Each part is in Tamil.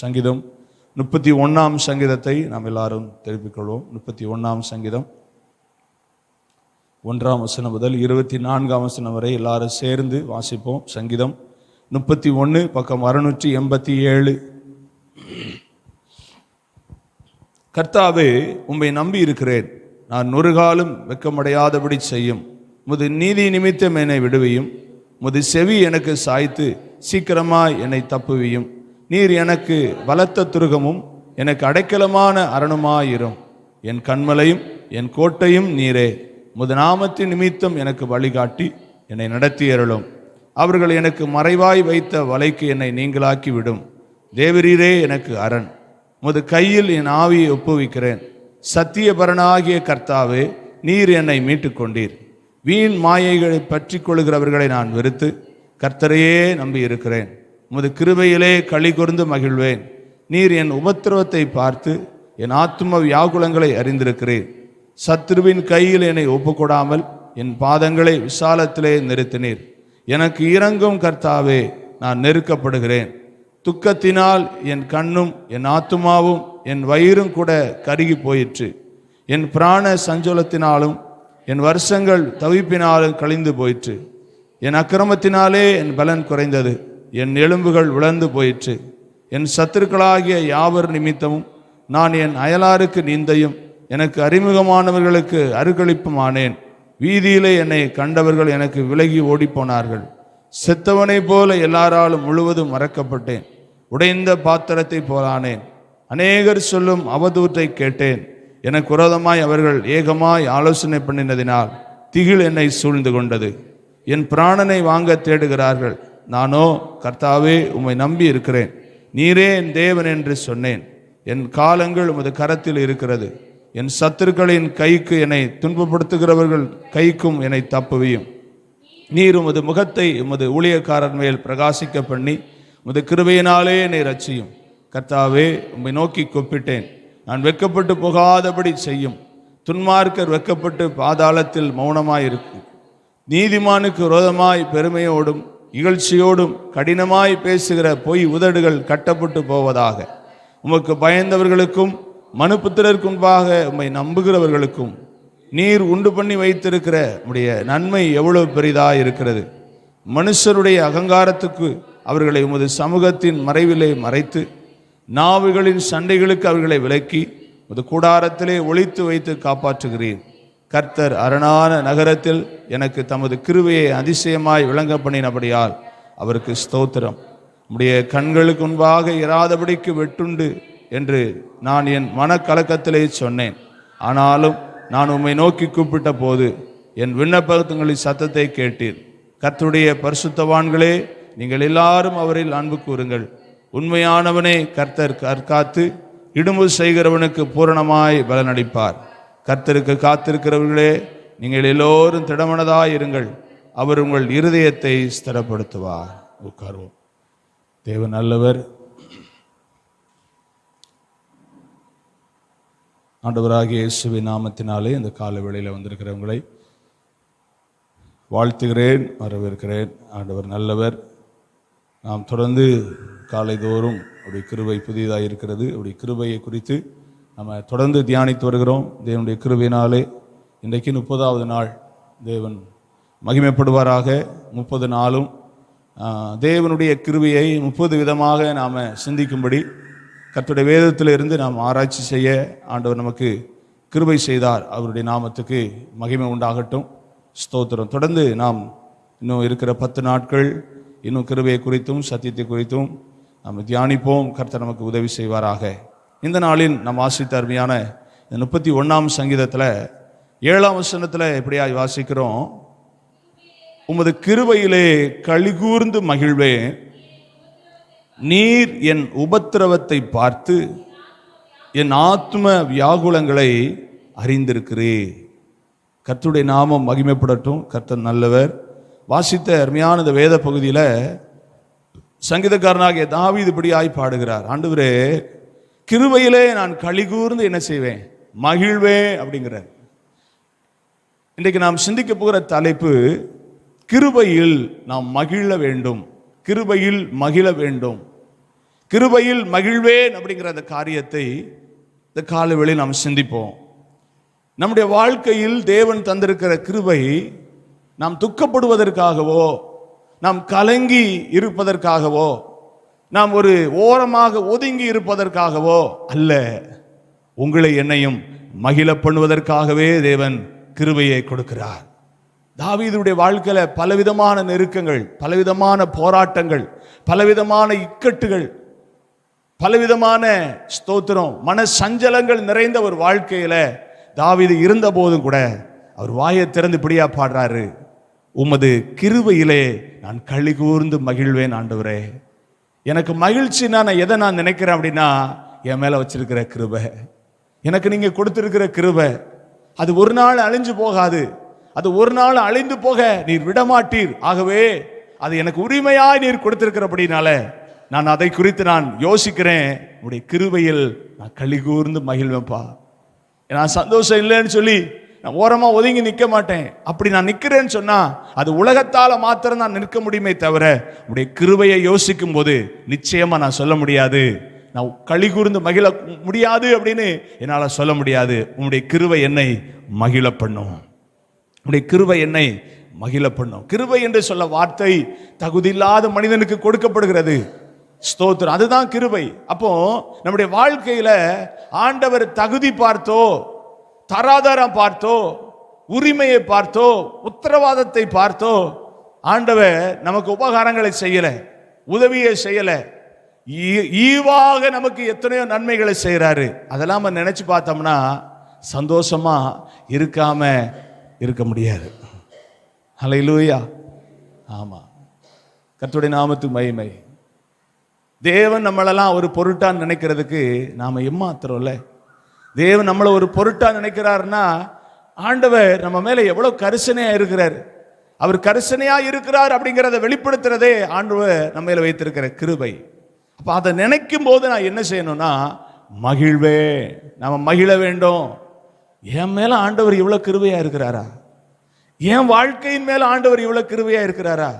சங்கீதம் முப்பத்தி ஒன்றாம் சங்கீதத்தை நாம் எல்லாரும் தெரிவிக்கொள்வோம் முப்பத்தி ஒன்றாம் சங்கீதம் ஒன்றாம் வசனம் முதல் இருபத்தி நான்காம் வசனம் வரை எல்லாரும் சேர்ந்து வாசிப்போம். சங்கீதம் முப்பத்தி ஒன்று பக்கம் அறுநூற்றி எண்பத்தி ஏழு. கர்த்தாவே உம்மை நம்பி இருக்கிறேன் நான் நொறுகாலும் வெட்கமடையாதபடி செய்யும். முது நீதி நிமித்தம் என்னை விடுவியும். முது செவி எனக்கு சாய்த்து சீக்கிரமாய் என்னை தப்புவியும். நீர் எனக்கு பலத்த துருகமும் எனக்கு அடைக்கலமான அரணுமாயிரும். என் கண்மலையும் என் கோட்டையும் நீரே. முது நாமத்தின் நிமித்தம் எனக்கு வழிகாட்டி என்னை நடத்தி அருளும். அவர்கள் எனக்கு மறைவாய் வைத்த வலைக்கு என்னை நீங்களாக்கி விடும் தேவரீரே எனக்கு அரண். உமது கையில் என் ஆவியை ஒப்புவிக்கிறேன். சத்தியபரனாகிய கர்த்தாவே நீர் என்னை மீட்டுக் கொண்டீர் வீண் மாயைகளை பற்றி கொள்கிறவர்களை நான் வெறுத்து கர்த்தரையே நம்பி இருக்கிறேன் உமது கிருபையிலே களி கொர்ந்து மகிழ்வேன். நீர் என் உபத்திரவத்தை பார்த்து என் ஆத்தும வியாகுலங்களை அறிந்திருக்கிறேன் சத்ருவின் கையில் என்னை ஒப்புக்கொடாமல் என் பாதங்களை விசாலத்திலே நிறுத்தினீர். எனக்கு இறங்கும் கர்த்தாவே நான் நெருக்கப்படுகிறேன். துக்கத்தினால் என் கண்ணும் என் ஆத்துமாவும் என் வயிறும் கூட கருகி போயிற்று. என் பிராண சஞ்சலத்தினாலும் என் வருஷங்கள் தவிப்பினாலும் கழிந்து போயிற்று. என் அக்கிரமத்தினாலே என் பலன் குறைந்தது. என் எலும்புகள் விளந்து போயிற்று. என் சத்துருக்களாகிய யாவர் நிமித்தமும் நான் என் அயலாருக்கு நீந்தையும் எனக்கு அறிமுகமானவர்களுக்கு அருகளிப்புமானேன் வீதியிலே என்னை கண்டவர்கள் எனக்கு விலகி ஓடிப்போனார்கள். செத்தவனைப் போல எல்லாராலும் முழுவதும் மறக்கப்பட்டேன். உடைந்த பாத்திரத்தை போலானேன். அநேகர் சொல்லும் அவதூற்றை கேட்டேன். எனக்கு விரோதமாய் அவர்கள் ஏகமாய் ஆலோசனை பண்ணினதினால் திகில் என்னை சூழ்ந்து கொண்டது. என் பிராணனை வாங்க தேடுகிறார்கள். நானோ கர்த்தாவே உம்மை நம்பி இருக்கிறேன். நீரே என் தேவன் என்று சொன்னேன். என் காலங்கள் உமது கரத்தில் இருக்கிறது. என் சத்துருக்களின் கைக்கு என்னை துன்பப்படுத்துகிறவர்கள் கைக்கும் என்னை தப்புவியும். நீர் உமது முகத்தை உமது ஊழியக்காரன் மேல் பிரகாசிக்க பண்ணி உமது கிருபையினாலே என்னை ரச்சியும் கர்த்தாவே உம்மை நோக்கி கூப்பிட்டேன். நான் வெக்கப்பட்டு போகாதபடி செய்யும். துன்மார்க்கர் வெட்கப்பட்டு பாதாளத்தில் மௌனமாயிருக்கும் நீதிமானுக்கு விரோதமாய் பெருமையோடும் இகழ்ச்சியோடும் கடினமாய் பேசுகிற பொய் உதடுகள் கட்டப்பட்டு போவதாக. உமக்கு பயந்தவர்களுக்கும் மனுப்புத்திரருக்கு முன்பாக உம்மை நம்புகிறவர்களுக்கும் நீர் உண்டு பண்ணி வைத்திருக்கிற உடைய நன்மை எவ்வளவு பெரிதாக இருக்கிறது. மனுஷருடைய அகங்காரத்துக்கு அவர்களை உமது சமூகத்தின் மறைவிலே மறைத்து நாவுகளின் சண்டைகளுக்கு அவர்களை விலக்கி உமது கூடாரத்திலே ஒழித்து வைத்து காப்பாற்றுகிறீர். கர்த்தர் அரணான நகரத்தில் எனக்கு தமது கிருவையை அதிசயமாய் விளங்க பண்ணினபடியால் அவருக்கு ஸ்தோத்திரம். உடைய கண்களுக்கு முன்பாக இராதபடிக்கு வெட்டுண்டு என்று நான் என் மனக்கலக்கத்திலே சொன்னேன். ஆனாலும் நான் உம்மை நோக்கி கூப்பிட்ட போது என் விண்ணப்பங்களின் சத்தத்தை கேட்டீர். கர்த்துடைய பரிசுத்தவான்களே நீங்கள் எல்லாரும் அவரில் அன்பு கூறுங்கள். உண்மையானவனே கர்த்தர் கற்காத்து இடும்பு செய்கிறவனுக்கு பூரணமாய் பலனளிப்பார். கர்த்தருக்கு காத்திருக்கிறவர்களே நீங்கள் எல்லோரும் திடமனதாய் இருங்கள். அவர் உங்கள் இருதயத்தை ஸ்திரப்படுத்துவார். உட்கார்வோம். தேவன் நல்லவர். ஆண்டவராகிய இயேசுவின் நாமத்தினாலே இந்த கால வேளையில் வந்திருக்கிறவங்களை வாழ்த்துகிறேன் வரவேற்கிறேன். ஆண்டவர் நல்லவர். நாம் தொடர்ந்து காலைதோறும் அப்படி கிருபை புதிதாக இருக்கிறது. அப்படி கிருபையை குறித்து நம்ம தொடர்ந்து தியானித்து வருகிறோம். தேவனுடைய கிருபையினாலே இன்றைக்கு முப்பதாவது நாள் தேவன் மகிமைப்படுவாராக. முப்பது நாளும் தேவனுடைய கிருவியை முப்பது விதமாக நாம் சிந்திக்கும்படி கர்த்தருடைய வேதத்தில் இருந்து நாம் ஆராய்ச்சி செய்ய ஆண்டவர் நமக்கு கிருபை செய்தார். அவருடைய நாமத்துக்கு மகிமை உண்டாகட்டும். ஸ்தோத்திரம். தொடர்ந்து நாம் இன்னும் இருக்கிற பத்து நாட்கள் இன்னும் கிருபையை குறித்தும் சத்தியத்தை குறித்தும் நாம் தியானிப்போம். கர்த்தர் நமக்கு உதவி செய்வாராக. இந்த நாளின் நம் வாசித்த அருமையான இந்த முப்பத்தி ஒன்றாம் சங்கீதத்தில் ஏழாம் வசனத்தில் எப்படியா வாசிக்கிறோம்? உமது கிருபையிலே கழிகூர்ந்து மகிழ்வேன். நீர் என் உபத்திரவத்தை பார்த்து என் ஆத்ம வியாகுலங்களை அறிந்திருக்கிறே. கர்த்துடைய நாமம் மகிமைப்படட்டும். கர்த்தர் நல்லவர். வாசித்த அருமையான இந்த வேத பகுதியில் சங்கீதக்காரனாகிய தாவீது இப்படியாய் பாடுகிறார். ஆண்டவரே கிருபையிலே நான் கலிகூர்ந்து என்ன செய்வேன்? மகிழ்வே அப்படிங்கிறார். இன்றைக்கு நாம் சிந்திக்க போகிற தலைப்பு கிருபையில் நாம் மகிழ வேண்டும். கிருபையில் மகிழ வேண்டும். கிருபையில் மகிழ்வேன் அப்படிங்கிற அந்த காரியத்தை இந்த காலவேளை நாம் சிந்திப்போம். நம்முடைய வாழ்க்கையில் தேவன் தந்திருக்கிற கிருபை நாம் துக்கப்படுவதற்காகவோ நாம் கலங்கி இருப்பதற்காகவோ நாம் ஒரு ஓரமாக ஒதுங்கி இருப்பதற்காகவோ அல்ல. உங்களை என்னையும் மகிழ பண்ணுவதற்காகவே தேவன் கிருபையை கொடுக்கிறார். தாவீதுடைய வாழ்க்கையில பலவிதமான நெருக்கங்கள் பலவிதமான போராட்டங்கள் பலவிதமான இக்கட்டுகள் பலவிதமான ஸ்தோத்திரம் மன சஞ்சலங்கள் நிறைந்த ஒரு வாழ்க்கையில் தாவிது இருந்த போதும் கூட அவர் வாயை திறந்து இப்படியா பாடுறாரு உமது கிருவையிலே நான் களி கூர்ந்து மகிழ்வேன் ஆண்டவரே. எனக்கு மகிழ்ச்சினா நான் எதை நான் நினைக்கிறேன் அப்படின்னா என் மேலே வச்சிருக்கிற கிருபை. எனக்கு நீங்கள் கொடுத்துருக்கிற கிருபை. அது ஒரு நாள் அழிஞ்சு போகாது. அது ஒரு நாள் அழிந்து போக நீர் விடமாட்டீர். ஆகவே அது எனக்கு உரிமையாய் நீர் கொடுத்திருக்கிறபடினால நான் அதை குறித்து நான் யோசிக்கிறேன். உடைய கிருவையில் நான் களி கூர்ந்து மகிழ்வேன்ப்பா. நான் சந்தோஷம் இல்லைன்னு சொல்லி நான் ஓரமாக ஒதுங்கி நிற்க மாட்டேன். அப்படி நான் நிற்கிறேன்னு சொன்னால் அது உலகத்தால் மாத்திரம் நான் நிற்க முடியுமே தவிர உடைய கிருவையை யோசிக்கும் போது நிச்சயமாக நான் சொல்ல முடியாது. நான் களி கூர்ந்து மகிழ முடியாது அப்படின்னு என்னால் சொல்ல முடியாது. உன்னுடைய கிருவை என்னை மகிழ பண்ணும். உன்னுடைய கிருவை என்னை மகிழ பண்ணும். கிருவை என்று சொல்ல வார்த்தை தகுதியில்லாத மனிதனுக்கு கொடுக்கப்படுகிறது. ஸ்தோத்திரம். அதுதான் கிருபை. அப்போ நம்முடைய வாழ்க்கையில ஆண்டவர் தகுதி பார்த்தோ தராதாரம் பார்த்தோ உரிமையை பார்த்தோ உத்தரவாதத்தை பார்த்தோ ஆண்டவர் நமக்கு உபகாரங்களை செய்யல உதவியை செய்யல. ஈ- ஈவாக நமக்கு எத்தனையோ நன்மைகளை செய்கிறாரு அதெல்லாம் நம்ம நினைச்சு பார்த்தோம்னா சந்தோஷமா இருக்காம இருக்க முடியாது. அலையிலூயா ஆமா. கத்துடைய நாமத்து மகிமை. தேவன் நம்மளெல்லாம் ஒரு பொருட்டாக நினைக்கிறதுக்கு நாம் ஏமாத்துறோம்ல. தேவன் நம்மளை ஒரு பொருட்டாக நினைக்கிறாருன்னா ஆண்டவர் நம்ம மேலே எவ்வளோ கரிசனையாக இருக்கிறார். அவர் கரிசனையாக இருக்கிறார் அப்படிங்கிறத வெளிப்படுத்துறதே ஆண்டவர் நம்ம மேலே வைத்திருக்கிற கிருபை. அப்போ அதை நினைக்கும் போது நான் என்ன செய்யணும்னா மகிழ்வே நாம் மகிழ வேண்டும். என் மேலே ஆண்டவர் இவ்வளோ கிருபையாக இருக்கிறாரா? என் வாழ்க்கையின் மேலே ஆண்டவர் இவ்வளோ கிருபையாக இருக்கிறாரா?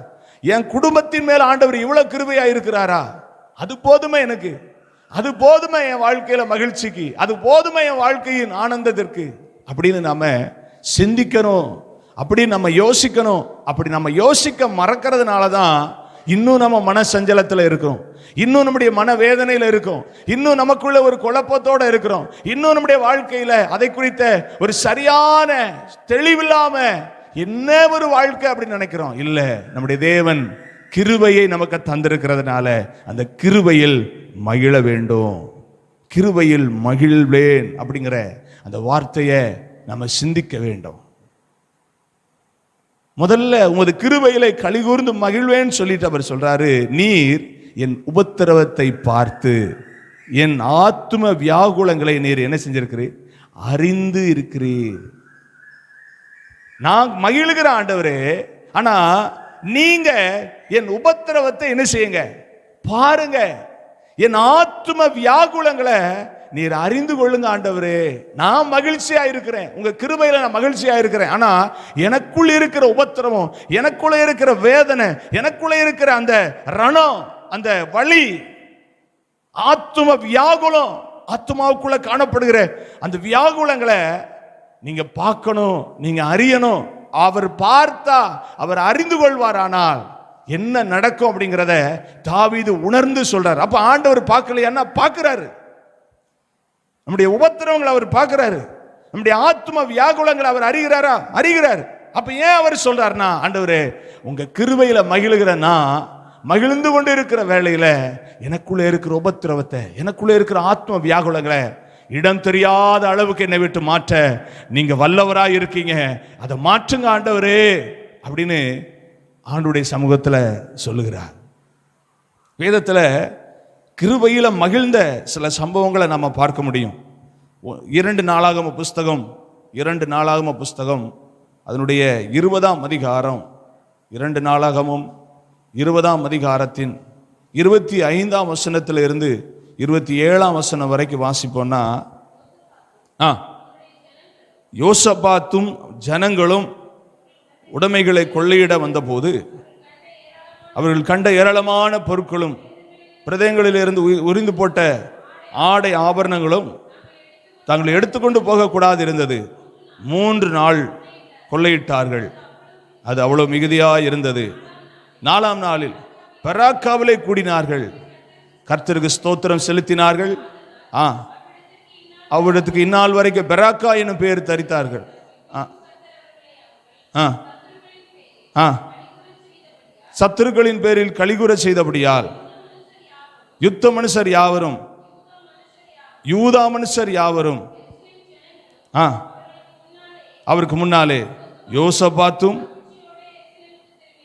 என் குடும்பத்தின் மேலே ஆண்டவர் இவ்வளோ கிருபையாக இருக்கிறாரா? அது போதுமே எனக்கு? அது போதுமே என் வாழ்க்கையில மகிழ்ச்சிக்கு? அது போதுமே என் வாழ்க்கையின் ஆனந்தத்திற்கு? அப்படின்னு நாம சிந்திக்கணும். அப்படி நம்ம யோசிக்கணும். அப்படி நம்ம யோசிக்க மறக்கிறதுனால தான் இன்னும் நம்ம மன சஞ்சலத்தில் இருக்கிறோம். இன்னும் நம்முடைய மனவேதனையில் இருக்கும் இன்னும் நமக்குள்ள ஒரு குழப்பத்தோட இருக்கிறோம். இன்னும் நம்முடைய வாழ்க்கையில் அதை குறித்த ஒரு சரியான தெளிவில்லாம என்ன ஒரு வாழ்க்கை அப்படின்னு நினைக்கிறோம்? இல்லை நம்முடைய தேவன் கிருபையை நமக்கு தந்திருக்கிறதுனால அந்த கிருபையில் மகிழ வேண்டும். கிருபையில் மகிழ்வேன் அப்படிங்கிற அந்த வார்த்தையை நம்ம சிந்திக்க வேண்டும். முதல்ல உமது கிருபையிலே கழிகூர்ந்து மகிழ்வேன்னு சொல்லிட்டு அவர் சொல்றாரு நீர் என் உபத்திரவத்தை பார்த்து என் ஆத்தும வியாகுலங்களை நீர் என்ன செஞ்சிருக்கிறீர்? அறிந்து இருக்கிறீர். நான் மகிழுகிற ஆண்டவரே ஆனா நீங்க என் உபத்திரவத்தை என்ன செய்யுங்க? பாருங்க. என் ஆத்தும வியாகுலங்களை நீர் அறிந்து கொள்ளுங்க ஆண்டவரே. நான் மகிழ்ச்சியா இருக்கிறேன். உங்க கிருபையில நான் மகிழ்ச்சியா இருக்கிறேன். ஆனா எனக்குள் இருக்கிற உபத்திரவம் எனக்குள்ள இருக்கிற வேதனை எனக்குள்ள இருக்கிற அந்த ரணம் அந்த வழி ஆத்தும வியாகுலம் ஆத்மாவுக்குள்ள காணப்படுகிற அந்த வியாகுலங்களை நீங்க பார்க்கணும் நீங்க அறியணும். அவர் பார்த்தா அவர் அறிந்து கொள்வாரானால் என்ன நடக்கும் அப்படிங்கிறத தாவிது உணர்ந்து சொல்றார். அப்ப ஆண்டவர் பார்க்கலையான்னா பார்க்கிறாரு. நம்முடைய உபத்திரவங்களை அவர் பார்க்கிறாரு. நம்முடைய ஆத்ம வியாகுலங்களை அவர் அறிகிறாரா? அறிகிறார். அப்ப ஏன் அவர் சொல்றாருனா ஆண்டவர் உங்க கிருவையில மகிழுகிற நான் மகிழ்ந்து கொண்டு இருக்கிற வேலையில எனக்குள்ள இருக்கிற உபத்திரவத்தை எனக்குள்ள இருக்கிற ஆத்ம வியாகுலங்களை இடம் தெரியாத அளவுக்கு என்னை விட்டு மாற்ற. நீங்க வல்லவராக இருக்கீங்க. அதை மாற்றுங்க ஆண்டவரே அப்படின்னு ஆண்டுடைய சமூகத்தில் சொல்லுகிறார். வேதத்தில் கிருபையில் மகிழ்ந்த சில சம்பவங்களை நம்ம பார்க்க முடியும். ஒ- இரண்டு நாளாகம புஸ்தகம் இரண்டு நாளாகம புஸ்தகம் அதனுடைய இருபதாம் அதிகாரம் இரண்டு நாளாகமும் இருபதாம் அதிகாரத்தின் இருபத்தி ஐந்தாம் வசனத்திலிருந்து இருபத்தி ஏழாம் வசனம் வரைக்கும் வாசிப்போம்னா ஆ யோசபாத்தும் ஜனங்களும் உடைமைகளை கொள்ளையிட வந்தபோது அவர்கள் கண்ட ஏராளமான பொருட்களும் பிரதயங்களிலிருந்து உரி- உரிந்து போட்ட ஆடை ஆபரணங்களும் தாங்கள் எடுத்துக்கொண்டு போகக்கூடாது இருந்தது மூன்று நாள் கொள்ளையிட்டார்கள். அது அவ்வளவு மிகுதியாக இருந்தது. நாலாம் நாளில் பெராக்காவிலே கூடினார்கள். கர்த்தருக்கு ஸ்தோத்திரம் செலுத்தினார்கள். ஆ. அவ்விடத்துக்கு இந்நாள் வரைக்கும் பெராக்கா என்னும் பெயர் தரித்தார்கள். ஆ. ஆ. ஆ. சத்துருக்களின் பேரில் கலிகுற செய்தபடியால் யுத்த மனுஷர் யாவரும் யூதா மனுஷர் யாவரும் ஆ. அவருக்கு முன்னாலே யோசபாத்தும்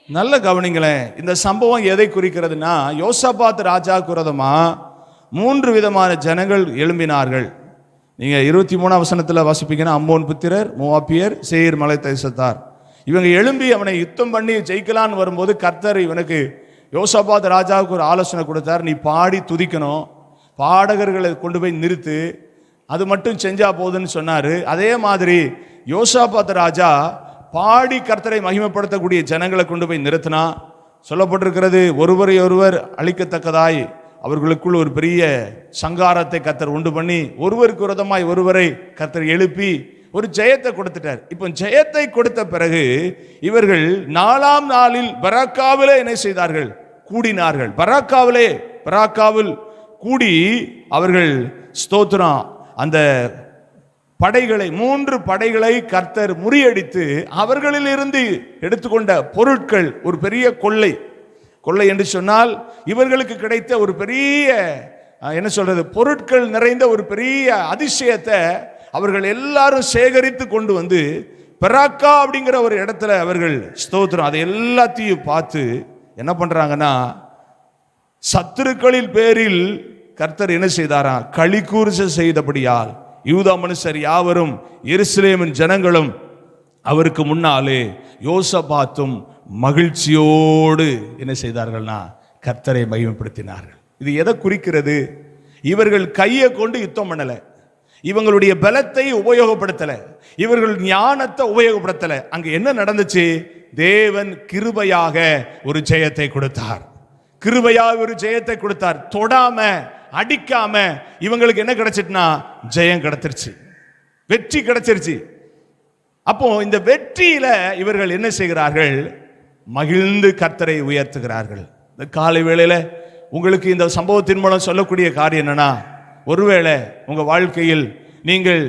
நல்ல கவனிங்களேன் இந்த சம்பவம் எதை குறிக்கிறதுனா யோசபாத் ராஜா குரதமா மூன்று விதமான ஜனங்கள் எழும்பினார்கள். நீங்கள் இருபத்தி மூணாம் வசனத்துல வாசிப்பீங்கன்னா அம்மோன் புத்திரர் மூவாப்பியர் சேயர் மலை தேசத்தார். இவங்க எழும்பி அவனை யுத்தம் பண்ணி ஜெயிக்கலான்னு வரும்போது கர்த்தர் இவனுக்கு யோசபாத் ராஜாவுக்கு ஒரு ஆலோசனை கொடுத்தார் நீ பாடி துதிக்கணும். பாடகர்களை கொண்டு போய் நிறுத்து. அது மட்டும் செஞ்சா போதுன்னு சொன்னார். அதே மாதிரி யோசாபாத் ராஜா பாடி கர்த்தரை மகிமைப்படுத்தக்கூடிய ஜனங்களை கொண்டு போய் நிறுத்தினா சொல்லப்பட்டிருக்கிறது ஒருவரை ஒருவர் அழிக்கத்தக்கதாய் அவர்களுக்குள் ஒரு பெரிய சங்காரத்தை கர்த்தர் உண்டு பண்ணி ஒருவருக்கு விரதமாய் ஒருவரை கர்த்தர் எழுப்பி ஒரு ஜெயத்தை கொடுத்துட்டார். இப்போ ஜெயத்தை கொடுத்த பிறகு இவர்கள் நாலாம் நாளில் பராக்காவிலே என்ன செய்தார்கள்? கூடினார்கள். பராக்காவிலே பராக்காவில் கூடி அவர்கள் ஸ்தோத்திரம். அந்த படைகளை மூன்று படைகளை கர்த்தர் முறியடித்து அவர்களிலிருந்து எடுத்துக்கொண்ட பொருட்கள் ஒரு பெரிய கொள்ளை. கொள்ளை என்று சொன்னால் இவர்களுக்கு கிடைத்த ஒரு பெரிய என்ன சொல்றது பொருட்கள் நிறைந்த ஒரு பெரிய அதிசயத்தை அவர்கள் எல்லாரும் சேகரித்து கொண்டு வந்து பெராக்கா அப்படிங்கிற ஒரு இடத்துல அவர்கள் ஸ்தோத்திரம் அதை எல்லாத்தையும் பார்த்து என்ன பண்றாங்கன்னா சத்துருக்களின் பேரில் கர்த்தர் என்ன செய்தாராம் களி செய்தபடியால் யூதா மனுஷர் யாவரும் எருசலேமின் ஜனங்களும் அவருக்கு முன்னாலே யோசபாத்தும் மகிழ்ச்சியோடு என்ன செய்தார்கள்னா கர்த்தரை மகிமைப்படுத்தினார்கள். இது எதை குறிக்கிறது? இவர்கள் கையை கொண்டு யுத்தம் பண்ணலை. இவங்களுடைய பலத்தை உபயோகப்படுத்தலை. இவர்கள் ஞானத்தை உபயோகப்படுத்தலை. அங்கே என்ன நடந்துச்சு? தேவன் கிருபையாக ஒரு ஜெயத்தை கொடுத்தார். கிருபையாக ஒரு ஜெயத்தை கொடுத்தார். தொடாம அடிக்காம இவங்களுக்கு என்ன கிடைச்சிட்டுனா ஜெயம் கிடைச்சிருச்சு. வெற்றி கிடைச்சிருச்சு. அப்போ இந்த வெற்றியில இவர்கள் என்ன செய்கிறார்கள்? மகிழ்ந்து கர்த்தரை உயர்த்துகிறார்கள். இந்த காலை வேளையில உங்களுக்கு இந்த சம்பவத்தின் மூலம் சொல்லக்கூடிய காரியம் என்னன்னா ஒருவேளை உங்க வாழ்க்கையில் நீங்கள்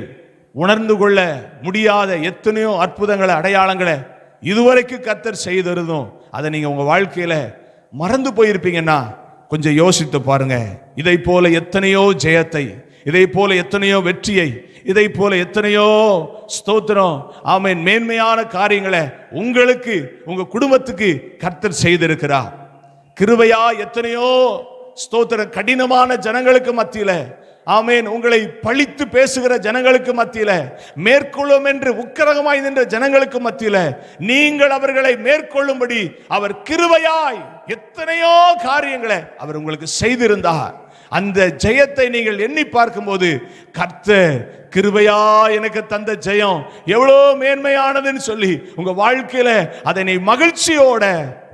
உணர்ந்து கொள்ள முடியாத எத்தனையோ அற்புதங்களை அடையாளங்களை இதுவரைக்கும் கர்த்தர் செய்திருந்தோம் அதை நீங்க உங்க வாழ்க்கையில மறந்து போயிருப்பீங்கன்னா கொஞ்சம் யோசித்து பாருங்க. இதை போல எத்தனையோ ஜெயத்தை இதை போல எத்தனையோ வெற்றியை இதை போல எத்தனையோ ஸ்தோத்திரம் ஆமென். மேன்மையான காரியங்களை உங்களுக்கு உங்க குடும்பத்துக்கு கர்த்தர் செய்திருக்கிறார். கிருபையா எத்தனையோ ஸ்தோத்திர கடினமான ஜனங்களுக்கு மத்தியில ஆமேன். உங்களை பழித்து பேசுகிற ஜனங்களுக்கு மத்தியில மேற்கொள்ளும் என்று உக்கிரகமாய் நின்ற ஜனங்களுக்கு மத்தியில நீங்கள் அவர்களை மேற்கொள்ளும்படி அவர் கிருபையாய் எத்தனையோ காரியங்களை அவர் உங்களுக்கு செய்திருந்தார். அந்த ஜெயத்தை நீங்கள் எண்ணி பார்க்கும்போது கர்த்தர் கிருபையா எனக்கு தந்த ஜெயம் எவ்வளோ மேன்மையானதுன்னு சொல்லி உங்க வாழ்க்கையில அதை நீ மகிழ்ச்சியோட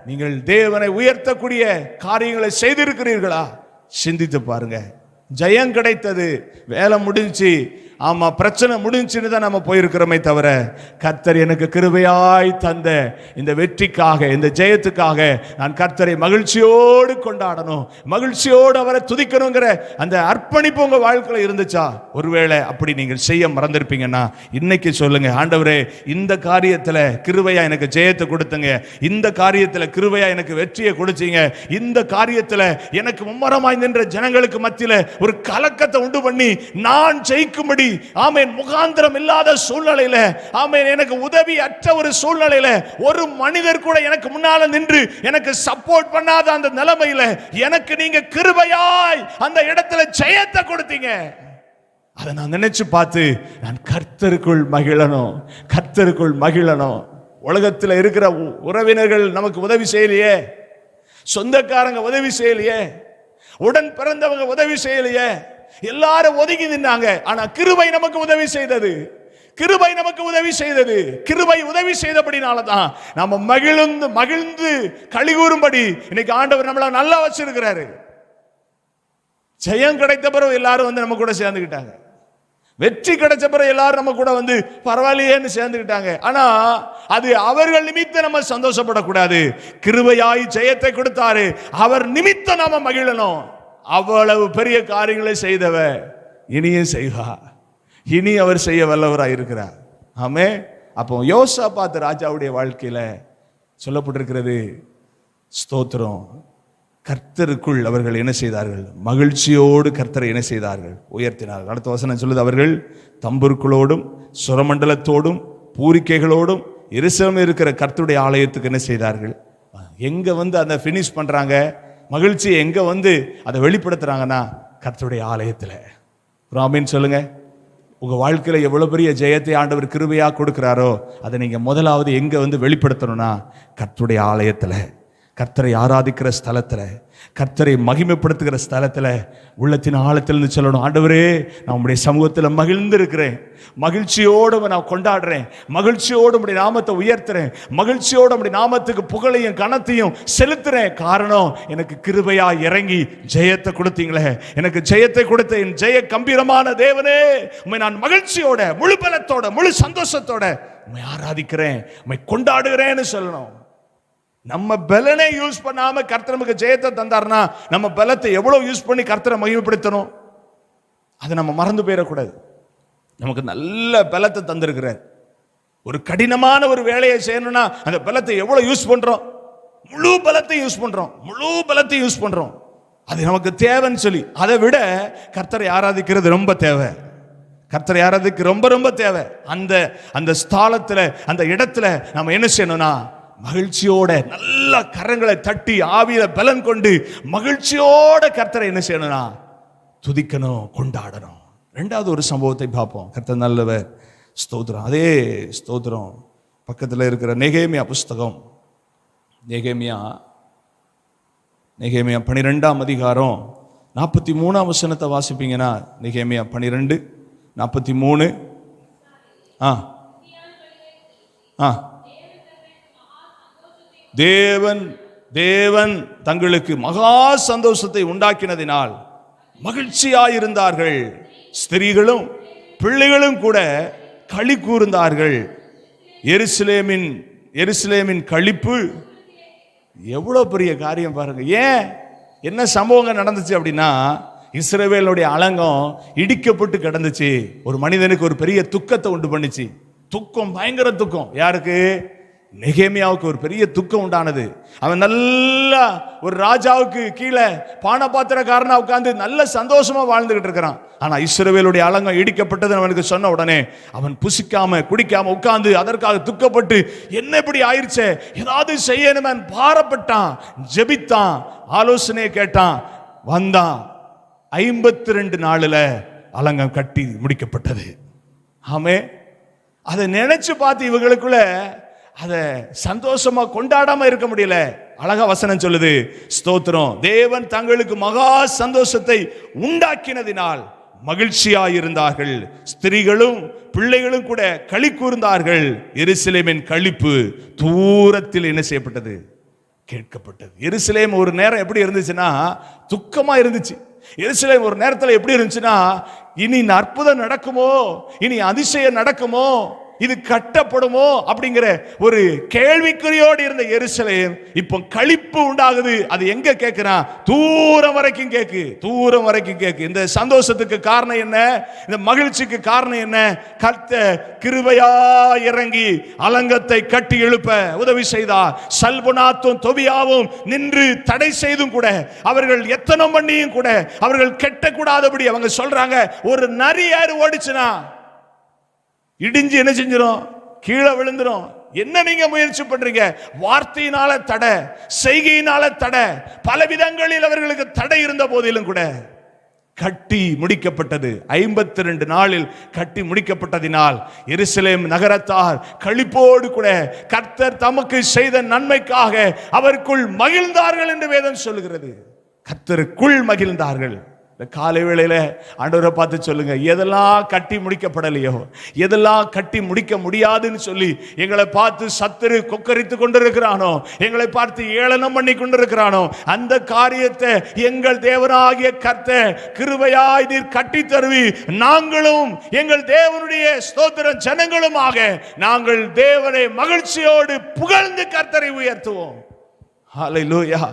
நீங்கள் தேவனை உயர்த்தக்கூடிய காரியங்களை செய்திருக்கிறீர்களா? சிந்தித்து பாருங்க. ஜெயம் கிடைத்தது. வேலை முடிஞ்சு ஆமா பிரச்சனை முடிஞ்சுன்னு தான் நம்ம போயிருக்கிறோமே தவிர கர்த்தர் எனக்கு கிருபையாய் தந்த இந்த வெற்றிக்காக இந்த ஜெயத்துக்காக நான் கர்த்தரை மகிழ்ச்சியோடு கொண்டாடணும் மகிழ்ச்சியோடு அவரை துதிக்கணுங்கிற அந்த அர்ப்பணிப்பு உங்க வாழ்க்கையில் இருந்துச்சா? ஒருவேளை அப்படி நீங்கள் செய்ய மறந்திருப்பீங்கன்னா இன்னைக்கு சொல்லுங்க ஆண்டவரே இந்த காரியத்தில் கிருவையா எனக்கு ஜெயத்தை கொடுத்துங்க இந்த காரியத்தில் கிருவையா எனக்கு வெற்றியை கொடுத்தீங்க இந்த காரியத்தில் எனக்கு மும்மரமாய் நின்ற ஜனங்களுக்கு மத்தியில் ஒரு கலக்கத்தை உண்டு பண்ணி நான் ஜெயிக்கும்படி ஆமேன். முகாந்திரம் இல்லாத சூழ்நிலையில ஆமேன் எனக்கு உதவி அற்ற ஒரு சூழ்நிலையில ஒரு மனிதர் கூட எனக்கு முன்னால நின்று எனக்கு சப்போர்ட் பண்ணாத அந்த நிலைமையில எனக்கு நீங்க கிருபையாய் அந்த இடத்துல ஜெயத்தை கொடுத்தீங்க. அதை நான் நினைச்சு பார்த்து நான் கர்த்தருக்குள் மகிழணும் கர்த்தருக்குள் மகிழணும். உலகத்தில் இருக்கிற உறவினர்கள் நமக்கு உதவி செய்யலையே. சொந்தக்காரங்க உதவி செய்யலையே. உடன் பிறந்தவங்க உதவி செய்யலையே. எல்லாரும் ஒதுங்கி நின்னாங்க. ஆனா கிருபை நமக்கு உதவி செய்தது. கிருபை நமக்கு உதவி செய்தது. கிருபை உதவி செய்தபடினால தான் நம்ம மகிழ்ந்து மகிழ்ந்து கழிகூறும்படி இன்னைக்கு ஆண்டவர் நம்மள நல்லா வச்சிருக்கிறாரு. ஜெயம் கிடைத்த பிறகு எல்லாரும் வந்து நம்ம கூட சேர்ந்துக்கிட்டாங்க. வெற்றி கிடைச்ச பிறகு எல்லாரும் நம்ம கூட வந்து பரவாயில்லையேன்னு சேர்ந்துக்கிட்டாங்க. ஆனா அது அவர்கள் நிமித்த நம்ம சந்தோஷப்படக்கூடாது. கிருபையாய் ஜெயத்தை கொடுத்தாரு. அவர் நிமித்த நாம மகிழணும். அவ்வளவு பெரிய காரியங்களை செய்தவ இனியும் செய்வா. இனி அவர் செய்ய வல்லவராக இருக்கிறார். ஆமே. அப்போ யோசா பார்த்த ராஜாவுடைய வாழ்க்கையில் சொல்லப்பட்டிருக்கிறது ஸ்தோத்திரம். கர்த்தருக்குள் அவர்கள் என்ன செய்தார்கள்? மகிழ்ச்சியோடு கர்த்தரை என்ன செய்தார்கள்? உயர்த்தினார்கள். அடுத்த வசனம் சொல்லுது அவர்கள் தம்புருக்களோடும் சுரமண்டலத்தோடும் பூரிக்கைகளோடும் எருசலம் இருக்கிற கர்த்தருடைய ஆலயத்துக்கு என்ன செய்தார்கள்? எங்கே வந்து அந்த ஃபினிஷ் பண்ணுறாங்க மகிழ்ச்சியை எங்க வந்து அதை வெளிப்படுத்துறாங்கன்னா கர்த்தருடைய ஆலயத்துல. ராமின் சொல்லுங்க. உங்க வாழ்க்கையில எவ்வளவு பெரிய ஜெயத்தை ஆண்டவர் கிருபையா கொடுக்கிறாரோ அதை நீங்க முதலாவது எங்க வந்து வெளிப்படுத்தணும்னா கர்த்தருடைய ஆலயத்துல. கர்த்தரை ஆராதிக்கிற ஸ்தலத்தில் கர்த்தரை மகிமைப்படுத்துகிற ஸ்தலத்தில் உள்ளத்தின் ஆழத்திலிருந்து சொல்லணும் ஆண்டவரே நான் உடைய சமூகத்தில் மகிழ்ந்து இருக்கிறேன் மகிழ்ச்சியோடு நான் கொண்டாடுறேன். மகிழ்ச்சியோடு உடைய நாமத்தை உயர்த்துறேன். மகிழ்ச்சியோடு உடைய நாமத்துக்கு புகழையும் கனத்தையும் செலுத்துறேன். காரணம் எனக்கு கிருபையா இறங்கி ஜெயத்தை கொடுத்தீங்களே. எனக்கு ஜெயத்தை கொடுத்த என் ஜெய கம்பீரமான தேவனே உண்மை நான் மகிழ்ச்சியோட முழு பலத்தோட முழு சந்தோஷத்தோட உண்மை ஆராதிக்கிறேன் உண்மை கொண்டாடுகிறேன்னு சொல்லணும். நம்ம பலனை யூஸ் பண்ணாம கர்த்தர் நமக்கு ஜெயத்தை தந்தார்னா நம்ம பலத்தை எவ்வளவு யூஸ் பண்ணி கர்த்தரை மகிமைப்படுத்தணும்? அதை நம்ம மறந்து போயிடக்கூடாது. நமக்கு நல்ல பலத்தை தந்திருக்கிறார். ஒரு கடினமான ஒரு வேலையை செய்யணும்னா அந்த பலத்தை எவ்வளவு யூஸ் பண்றோம்? முழு பலத்தை யூஸ் பண்றோம். முழு பலத்தை யூஸ் பண்றோம். அது நமக்கு தேவைன்னு சொல்லி அதை விட கர்த்தரை ஆராதிக்கிறது ரொம்ப தேவை. கர்த்தரை ஆராதிக்கு ரொம்ப ரொம்ப தேவை. அந்த அந்த ஸ்தாலத்தில் அந்த இடத்துல நம்ம என்ன செய்யணும்னா மகிழ்ச்சியோட நல்ல கரங்களை தட்டி ஆவியில பலன் கொண்டு மகிழ்ச்சியோட கர்த்தரை என்ன செய்யணும்னா துதிக்கணும் கொண்டாடணும். ரெண்டாவது ஒரு சம்பவத்தை பார்ப்போம். கர்த்தர் நல்லவர். ஸ்தோத்திரம். அதே ஸ்தோத்திரம். பக்கத்தில் இருக்கிற நெகேமியா புஸ்தகம். நெகேமியா. நெகேமியா பனிரெண்டாம் அதிகாரம். நாற்பத்தி மூணாம் வசனத்தை வாசிப்பீங்கன்னா நெகேமியா பனிரெண்டு நாற்பத்தி மூணு. ஆ. ஆ. தேவன் தேவன் தங்களுக்கு மகா சந்தோஷத்தை உண்டாக்கினதினால் மகிழ்ச்சியாயிருந்தார்கள். ஸ்திரீகளும் பிள்ளைகளும் கூட களி கூர்ந்தார்கள். எருசலேமின் எருசலேமின் கழிப்பு எவ்வளோ பெரிய காரியம் பாருங்க. ஏன்? என்ன சம்பவங்க நடந்துச்சு அப்படின்னா இஸ்ரவேலுடைய அலங்கம் இடிக்கப்பட்டு கிடந்துச்சு. ஒரு மனிதனுக்கு ஒரு பெரிய துக்கத்தை உண்டு பண்ணுச்சு. துக்கம் பயங்கர துக்கம். யாருக்கு? நெகேமியாவுக்கு ஒரு பெரிய துக்கம் உண்டானது. அவன் நல்லா ஒரு ராஜாவுக்கு கீழே பானபாத்திரக்காரனா உட்காந்து நல்ல சந்தோஷமா வாழ்ந்துகிட்டு இருக்கிறான். ஆனா இஸ்ரவேலுடைய அலங்கம் இடிக்கப்பட்டது அவனுக்கு சொன்ன உடனே அவன் புசிக்காம குடிக்காம உட்காந்து அதற்காக துக்கப்பட்டு என்ன இப்படி ஆயிடுச்சே ஏதாவது செய்யணுமே பாரப்பட்டான். ஜெபித்தான். ஆலோசனையை கேட்டான். வந்தான். ஐம்பத்தி ரெண்டு நாளுல அலங்கம் கட்டி முடிக்கப்பட்டது. ஆமே அதை நினைச்சு பார்த்து இவங்களுக்குள்ள அதை சந்தோஷமா கொண்டாடாம இருக்க முடியல. அழகா வசனம் சொல்லுது. ஸ்தோத்திரம். தேவன் தங்களுக்கு மகா சந்தோஷத்தை உண்டாக்கினதினால் மகிழ்ச்சியாயிருந்தார்கள். ஸ்திரீகளும் பிள்ளைகளும் கூட களி கூர்ந்தார்கள். எருசலேமின் கழிப்பு தூரத்தில் என்ன செய்யப்பட்டது? கேட்கப்பட்டது. எருசலேம் ஒரு நேரம் எப்படி இருந்துச்சுன்னா துக்கமா இருந்துச்சு. எருசலேம் ஒரு நேரத்தில் எப்படி இருந்துச்சுன்னா இனி இந்த அற்புதம் நடக்குமோ? இனி அதிசயம் நடக்குமோ? இது கட்டப்படுமோ அப்படிங்கிற ஒரு கேள்விக்குறியோடு இருந்த எருசலேம் இப்போ களிப்பு உண்டாகுது. அது எங்க கேட்கிறான் தூரம் வரைக்கும் கேட்கு தூரம் வரைக்கும் கேட்கு இந்த சந்தோஷத்துக்கு காரணம் என்ன? இந்த மகிழ்ச்சிக்கு காரணம் என்ன? கர்த்த கிருபையா இறங்கி அலங்கத்தை கட்டி எழுப்ப உதவி செய்தார். சல்புனாத்தும் தொபியாவும் நின்று தடை செய்தும் கூட அவர்கள் எத்தனை பண்ணியும் கூட அவர்கள் கெட்டக்கூடாதபடி அவங்க சொல்றாங்க ஒரு நரி யாரு ஓடிச்சுனா? இடிஞ்சு என்ன செஞ்சிரும்? கீழே விழுந்துரும். என்ன நீங்க முயற்சி பண்றீங்க? வார்த்தையினால தடை செய்கையினால தடை பல விதங்களில் அவர்களுக்கு தடை இருந்த போதிலும் கூட கட்டி முடிக்கப்பட்டது. ஐம்பத்தி ரெண்டு நாளில் கட்டி முடிக்கப்பட்டதினால் எருசலேம் நகரத்தார் களிப்போடு கூட கர்த்தர் தமக்கு செய்த நன்மைக்காக அவருக்குள் மகிழ்ந்தார்கள் என்று வேதம் சொல்லுகிறது. கர்த்தருக்குள் மகிழ்ந்தார்கள். இந்த காலை வேளையில் ஆண்டவரை பார்த்து சொல்லுங்க. எதெல்லாம் கட்டி முடிக்கப்படலையோ எதெல்லாம் கட்டி முடிக்க முடியாதுன்னு சொல்லி எங்களை பார்த்து சத்துரு கொக்கரித்து கொண்டிருக்கிறானோ எங்களை பார்த்து ஏளனம் பண்ணி கொண்டிருக்கிறானோ அந்த காரியத்தை எங்கள் தேவனாகிய கர்த்த கிருபையாய் நீர் கட்டி தருவி. நாங்களும் எங்கள் தேவனுடைய ஸ்தோத்திர ஜனங்களுமாக நாங்கள் தேவனை மகிழ்ச்சியோடு புகழ்ந்து கர்த்தரை உயர்த்துவோம். ஹalleluya.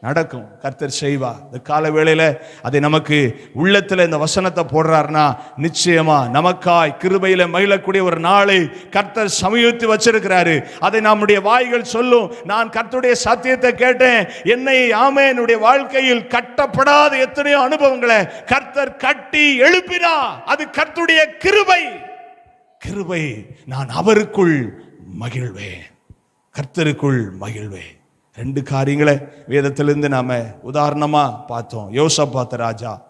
நடக்கும். கர்த்தர் செய்வா. இந்த கால வேளையில அதை நமக்கு உள்ளத்துல இந்த வசனத்தை போடுறாருன்னா நிச்சயமா நமக்காய் கிருபையில மகிழக்கூடிய ஒரு நாளை கர்த்தர் சமயத்து வச்சிருக்கிறாரு. அதை நம்முடைய வாய்கள் சொல்லும். நான் கர்த்தருடைய சத்தியத்தை கேட்டேன். என்னை ஆமே என்னுடைய வாழ்க்கையில் கட்டப்படாத எத்தனையோ அனுபவங்களை கர்த்தர் கட்டி எழுப்பினா அது கர்த்தருடைய கிருபை. கிருபை. நான் அவருக்குள் மகிழ்வேன். கர்த்தருக்குள் மகிழ்வேன். ரெண்டு காரியங்களை வேதத்திலிருந்து நாம உதாரணமா பார்த்தோம். யோசப்பாத்த ராஜா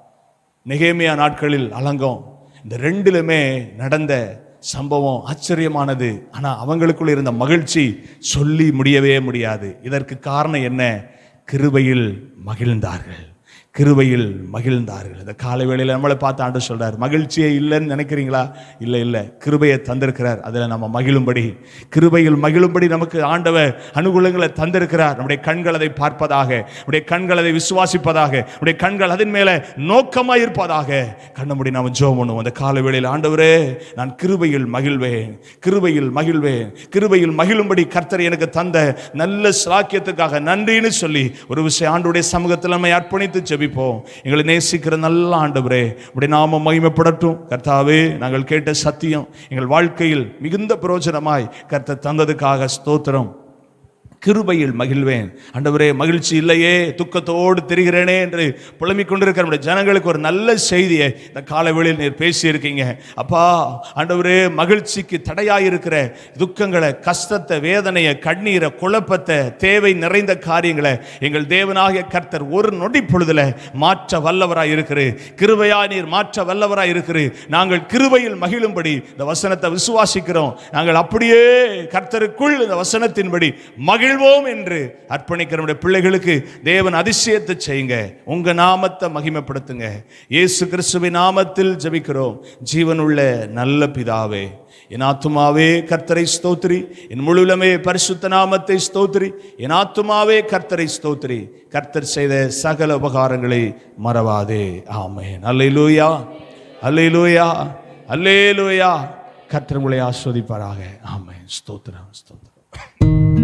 நெகேமியா நாட்களில் அலங்கம். இந்த ரெண்டிலுமே நடந்த சம்பவம் ஆச்சரியமானது. ஆனால் அவங்களுக்குள்ள இருந்த மகிழ்ச்சி சொல்லி முடியவே முடியாது. இதற்கு காரணம் என்ன? கிருபையில் மகிழ்ந்தார்கள். கிருபையில் மகிழ்ந்தார்கள். இந்த காலை வேளையில் நம்மளை பார்த்து ஆண்டு சொல்றார் மகிழ்ச்சியே இல்லைன்னு நினைக்கிறீங்களா? இல்லை இல்லை. கிருபையை தந்திருக்கிறார். அதில் நம்ம மகிழும்படி. கிருபையில் மகிழும்படி நமக்கு ஆண்டவர் அனுகூலங்களை தந்திருக்கிறார். நம்முடைய கண்கள் அதை பார்ப்பதாக நம்முடைய கண்கள் அதை விசுவாசிப்பதாக நம்முடைய கண்கள் அதன் மேல நோக்கமாக இருப்பதாக கண்ணமுடி நாம் ஜோம் பண்ணுவோம். அந்த காலை வேளையில் ஆண்டவரே நான் கிருபையில் மகிழ்வேன். கிருபையில் மகிழ்வேன். கிருபையில் மகிழும்படி கர்த்தர் எனக்கு தந்த நல்ல சாக்கியத்துக்காக நன்றின்னு சொல்லி ஒரு விஷயம் ஆண்டுடைய சமூகத்தில் நம்மை அர்ப்பணித்து ஜெபிப்போம். எங்களை நேசிக்கிற நல்ல ஆண்டவரே இப்படி நாம மகிமைப்படட்டும். கர்த்தாவே நாங்கள் கேட்ட சத்தியம் எங்கள் வாழ்க்கையில் மிகுந்த பிரயோஜனமாய் கர்த்த தந்ததுக்காக ஸ்தோத்திரம். கிருபையில் மகிழ்வேன். ஆண்டவரே மகிழ்ச்சி இல்லையே துக்கத்தோடு தெரிகிறேனே என்று புலம்பிக் கொண்டிருக்கிற நம்முடைய ஜனங்களுக்கு ஒரு நல்ல செய்தியை இந்த காலவெளியில் நீர் பேசியிருக்கீங்க. அப்பா ஆண்டவரே மகிழ்ச்சிக்கு தடையாயிருக்கிற துக்கங்களை கஷ்டத்தை வேதனையை கண்ணீரை குழப்பத்தை தேவை நிறைந்த காரியங்களை எங்கள் தேவனாகிய கர்த்தர் ஒரு நொடி பொழுதுல மாற்ற வல்லவராக இருக்கிறது கிருபையா நீர் மாற்ற வல்லவராக இருக்கிறது நாங்கள் கிருபையில் மகிழும்படி இந்த வசனத்தை விசுவாசிக்கிறோம். நாங்கள் அப்படியே கர்த்தருக்குள் இந்த வசனத்தின்படி மகிழ் மகிழ்வோம் என்று அர்ப்பணிக்கிற நம்முடைய பிள்ளைகளுக்கு தேவன் அதிசயத்தை செய்யுங்க. உங்க நாமத்தை மகிமைப்படுத்துங்க. இயேசு கிறிஸ்துவின் நாமத்தில் ஜபிக்கிறோம். ஜீவனுள்ள நல்ல பிதாவே என் ஆத்துமாவே கர்த்தரை ஸ்தோத்ரி என் முழுலமே பரிசுத்த நாமத்தை ஸ்தோத்ரி என் ஆத்துமாவே கர்த்தரை ஸ்தோத்திரி. கர்த்தர் செய்த சகல உபகாரங்களை மறவாதே. ஆமென். அல்லேலூயா. அல்லேலூயா. அல்லேலூயா. கர்த்தர் உங்களை ஆஸ்வதிப்பாராக. ஆமென். ஸ்தோத்திரம் ஸ்தோத்திரம்.